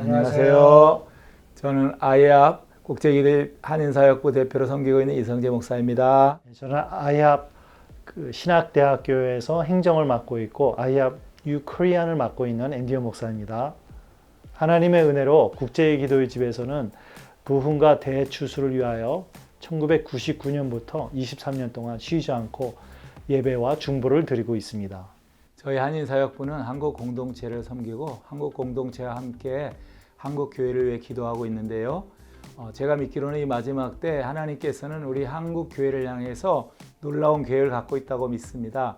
안녕하세요. 저는 아이압 국제기대 한인사역부 대표로 섬기고 있는 이성재 목사입니다. 저는 아이합 그 신학대학교에서 행정을 맡고 있고 아이합 유코리안을 맡고 있는 앤디오 목사입니다. 하나님의 은혜로 국제기도의 집에서는 부흥과 대추수를 위하여 1999년부터 23년 동안 쉬지 않고 예배와 중보를 드리고 있습니다. 저희 한인사역부는 한국 공동체를 섬기고 한국 공동체와 함께 한국 교회를 위해 기도하고 있는데요. 어, 제가 믿기로는 이 마지막 때 하나님께서는 우리 한국 교회를 향해서 놀라운 계획을 갖고 있다고 믿습니다.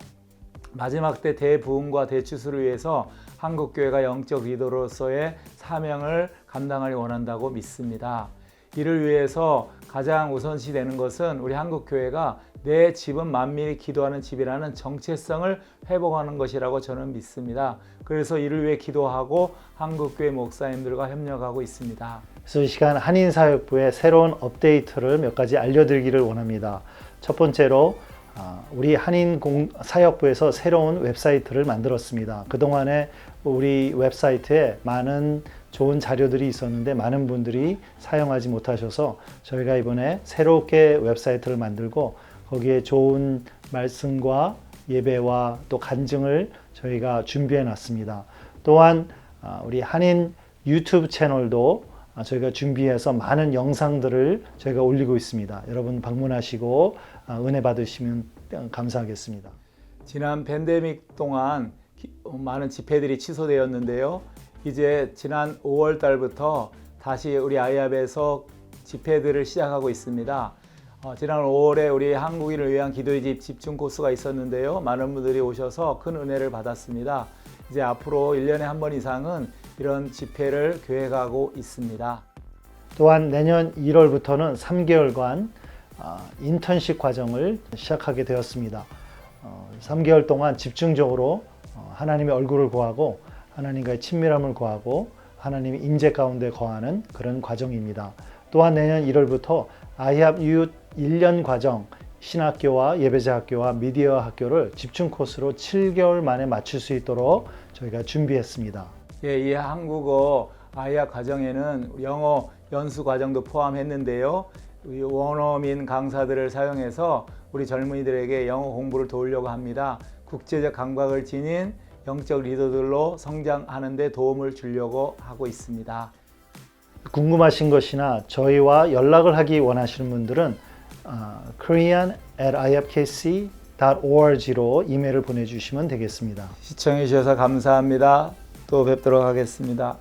마지막 때 대부흥과 대추수를 위해서 한국 교회가 영적 리더로서의 사명을 감당하기 원한다고 믿습니다. 이를 위해서 가장 우선시 되는 것은 우리 한국 교회가 내 집은 만민이 기도하는 집이라는 정체성을 회복하는 것이라고 저는 믿습니다. 그래서 이를 위해 기도하고 한국 교회 목사님들과 협력하고 있습니다. 그래서 이 시간 한인사역부의 새로운 업데이트를 몇 가지 알려드리기를 원합니다. 첫 번째로 아, 우리 한인 공- 사역부에서 새로운 웹사이트를 만들었습니다. 그동안에 우리 웹사이트에 많은 좋은 자료들이 있었는데 많은 분들이 사용하지 못하셔서 저희가 이번에 새롭게 웹사이트를 만들고 거기에 좋은 말씀과 예배와 또 간증을 저희가 준비해 놨습니다. 또한 아, 우리 한인 유튜브 채널도 아, 저희가 준비해서 많은 영상들을 저희가 올리고 있습니다. 여러분 방문하시고 아, 은혜 받으시면 감사하겠습니다. 지난 팬데믹 동안 기- 어, 많은 집회들이 취소되었는데요. 이제 지난 5월 달부터 다시 우리 아이압에서 집회들을 시작하고 있습니다. 어, 지난 5월에 우리 한국인을 위한 기도의 집 집중 코스가 있었는데요. 많은 분들이 오셔서 큰 은혜를 받았습니다. 이제 앞으로 1년에 한 번 이상은 이런 집회를 계획하고 있습니다. 또한 내년 1월부터는 3개월간 아, 인턴십 과정을 시작하게 되었습니다. 어, 3개월 동안 집중적으로 어, 하나님의 얼굴을 구하고 하나님과의 친밀함을 구하고 하나님의 임재 가운데 거하는 그런 과정입니다. 또한 내년 1월부터 아이합 유 1년 과정 신학교와 예배자 학교와 미디어 학교를 집중 코스로 7개월 만에 맞출 수 있도록 저희가 준비했습니다. 예, 이 한국어 아이학 과정에는 영어 연수 과정도 포함했는데요. 이 원어민 강사들을 사용해서 우리 젊은이들에게 영어 공부를 도우려고 합니다. 국제적 감각을 지닌 영적 리더들로 성장하는 데 도움을 주려고 하고 있습니다. 궁금하신 것이나 저희와 연락을 하기 원하시는 분들은 아, korean at ifkc.org로 이메일을 보내주시면 되겠습니다. 시청해 주셔서 감사합니다. 또 뵙도록 하겠습니다.